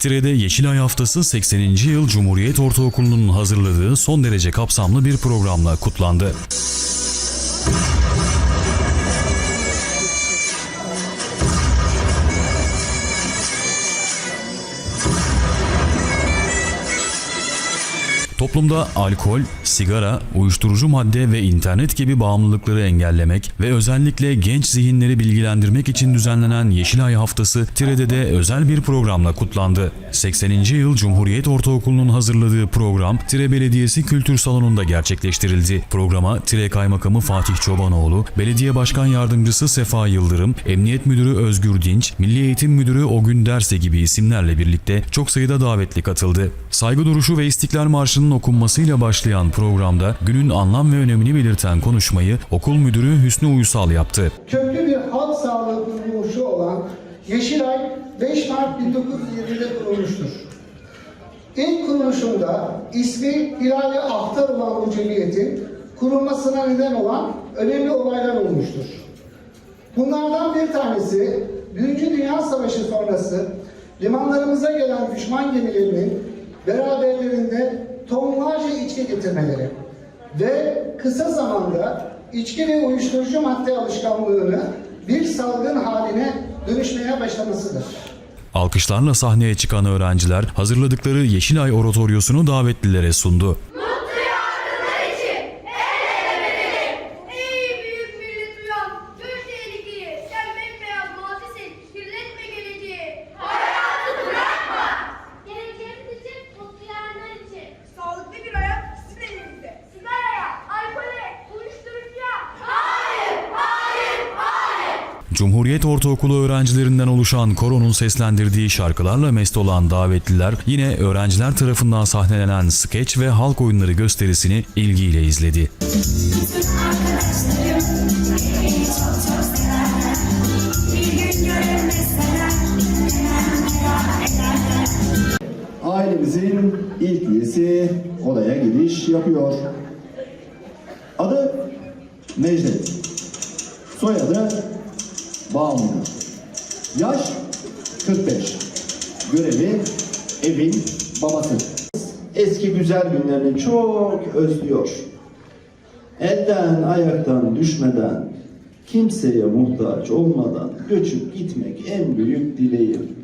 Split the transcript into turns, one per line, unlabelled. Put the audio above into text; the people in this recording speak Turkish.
Tire'de Yeşilay Haftası 80. yıl Cumhuriyet Ortaokulu'nun hazırladığı son derece kapsamlı bir programla kutlandı. Toplumda alkol, sigara, uyuşturucu madde ve internet gibi bağımlılıkları engellemek ve özellikle genç zihinleri bilgilendirmek için düzenlenen Yeşilay Haftası Tire'de de özel bir programla kutlandı. 80. yıl Cumhuriyet Ortaokulu'nun hazırladığı program Tire Belediyesi Kültür Salonu'nda gerçekleştirildi. Programa Tire Kaymakamı Fatih Çobanoğlu, Belediye Başkan Yardımcısı Sefa Yıldırım, Emniyet Müdürü Özgür Dinç, Milli Eğitim Müdürü Ogün Derse gibi isimlerle birlikte çok sayıda davetli katıldı. Saygı duruşu ve İstiklal Marşı'nın okunmasıyla başlayan programda günün anlam ve önemini belirten konuşmayı okul müdürü Hüsnü Uysal yaptı.
köklü bir halk sağlığı kuruluşu olan Yeşilay 5 Mart 1920'de kurulmuştur. İlk kuruluşunda ismi Hilali Ahtar olan bu cemiyetin kurulmasına neden olan önemli olaylar olmuştur. Bunlardan bir tanesi Birinci Dünya Savaşı sonrası limanlarımıza gelen düşman gemilerinin beraberlerinde tonlarca içki getirmeleri ve kısa zamanda içki ve uyuşturucu madde alışkanlığını bir salgın haline dönüşmeye başlamasıdır.
Alkışlarla sahneye çıkan öğrenciler hazırladıkları Yeşilay Oratoryosunu davetlilere sundu. Cumhuriyet Ortaokulu öğrencilerinden oluşan koronun seslendirdiği şarkılarla mest olan davetliler yine öğrenciler tarafından sahnelenen skeç ve halk oyunları gösterisini ilgiyle izledi.
Ailemizin ilk üyesi odaya giriş yapıyor. Adı Necdet. Soyadı Bağımlı. Yaş 45. Görevi evin babası. Eski güzel günlerini çok özlüyor. Elden ayaktan düşmeden, kimseye muhtaç olmadan göçüp gitmek en büyük dileğim.